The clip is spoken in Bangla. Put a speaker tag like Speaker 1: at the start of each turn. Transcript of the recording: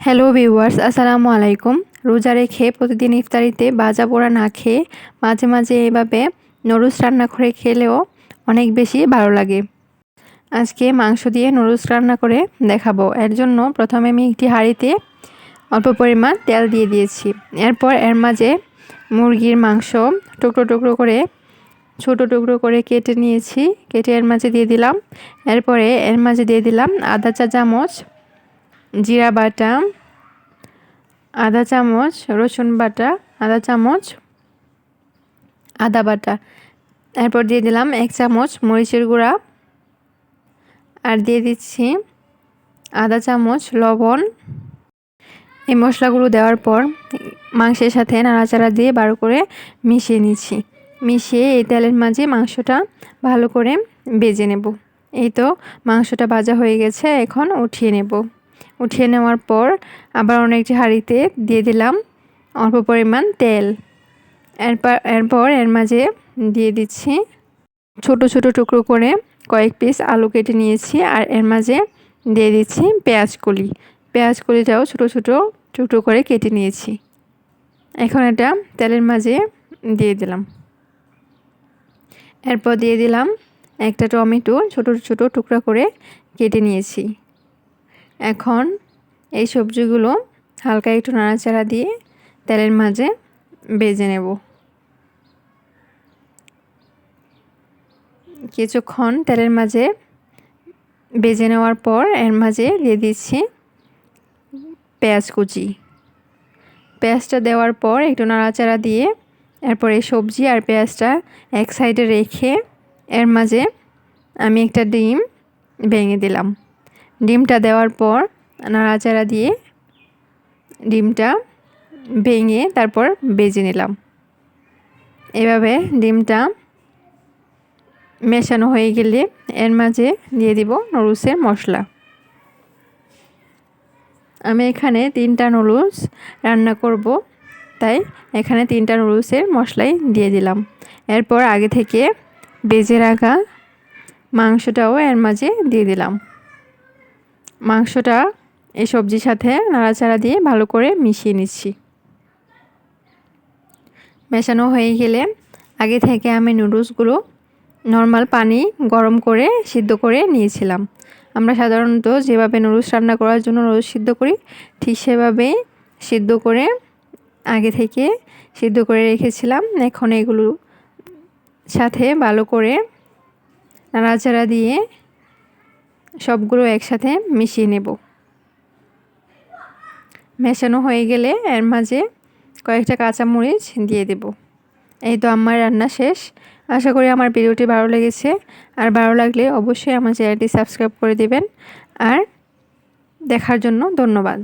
Speaker 1: হ্যালো ভিউয়ার্স আসসালামু আলাইকুম রোজা রেখে প্রতিদিন ইফতারিতে বাজা পোড়া না খেয়ে মাঝে মাঝে এভাবে নুডলস রান্না করে খেলেও অনেক বেশি ভালো লাগে। আজকে মাংস দিয়ে নুডলস রান্না করে দেখাবো। এর জন্য প্রথমে আমি একটি হাঁড়িতে অল্প পরিমাণ তেল দিয়ে দিয়েছি। এরপর এর মাঝে মুরগির মাংস টুকরো টুকরো করে, ছোট টুকরো করে কেটে নিয়েছি। কেটে এর মাঝে দিয়ে দিলাম। এরপরে এর মাঝে দিয়ে দিলাম আধা চা চামচ জিরা বাটা আধা চামচ, রসুন বাটা আধা চামচ, আদা বাটা। এরপর দিয়ে দিলাম এক চামচ মরিচের গুঁড়া আর দিয়ে দিচ্ছি আধা চামচ, লবণ। এই মশলাগুলো দেওয়ার পর মাংসের সাথে নাড়াচাড়া দিয়ে বারো করে মিশিয়ে নিচ্ছি। মিশিয়ে এই তেলের মাঝে মাংসটা ভালো করে বেজে নেব। এই তো মাংসটা ভাজা হয়ে গেছে, এখন উঠিয়ে নেব। উঠিয়ে নেওয়ার পর আবার অনেকটি হাঁড়িতে দিয়ে দিলাম অল্প পরিমাণ তেল। এরপর এরপর এর মাঝে দিয়ে দিচ্ছি ছোট ছোট টুকরো করে কয়েক পিস আলু কেটে নিয়েছি আর এর মাঝে দিয়ে দিচ্ছি পেঁয়াজ কলি। পেঁয়াজ কলিটাও ছোট ছোট টুকরো করে কেটে নিয়েছি। এখন এটা তেলের মাঝে দিয়ে দিলাম। এরপর দিয়ে দিলাম একটা টমেটো ছোট ছোট টুকরা করে কেটে নিয়েছি। এখন এই সবজিগুলো হালকা একটু নাড়াচাড়া দিয়ে তেলের মাঝে বেজে নেব। কিছুক্ষণ তেলের মাঝে বেজে নেওয়ার পর এর মাঝে দিয়ে দিচ্ছি পেঁয়াজ কুচি। পেঁয়াজটা দেওয়ার পর একটু নাড়াচাড়া দিয়ে এরপরে সবজি আর পেঁয়াজটা এক সাইডে রেখে এর মাঝে আমি একটা ডিম ভেঙে দিলাম। ডিমটা দেওয়ার পর নাড়াচাড়া দিয়ে ডিমটা ভেঙে তারপর বেজে নিলাম। এভাবে ডিমটা মেশানো হয়ে গেলে এর মাঝে দিয়ে দিব নুডলসের মশলা। আমি এখানে তিনটা নুডলস রান্না করব, তাই এখানে তিনটা নুডলসের মশলাই দিয়ে দিলাম। এরপর আগে থেকে বেজে রাখা মাংসটাও এর মাঝে দিয়ে দিলাম। মাংসটা এই সবজির সাথে নাড়াচাড়া দিয়ে ভালো করে মিশিয়ে নিচ্ছি। মেশানো হয়ে গেলে আগে থেকে আমি নুডলসগুলো নর্মাল পানি গরম করে সিদ্ধ করে নিয়েছিলাম। আমরা সাধারণত যেভাবে নুডলস রান্না করার জন্য নুডলস সিদ্ধ করি, ঠিক সেভাবেই সিদ্ধ করে আগে থেকে সিদ্ধ করে রেখেছিলাম। এখন এগুলো সাথে ভালো করে নাড়াচাড়া দিয়ে সবগুলো একসাথে মিশিয়ে নেব। মেশানো হয়ে গেলে এর মাঝে কয়েকটা কাঁচামরিচ দিয়ে দেব। এই তো আমার রান্না শেষ। আশা করি আমার ভিডিওটি ভালো লেগেছে। আর ভালো লাগলে অবশ্যই আমার চ্যানেলটি সাবস্ক্রাইব করে দেবেন। আর দেখার জন্য ধন্যবাদ।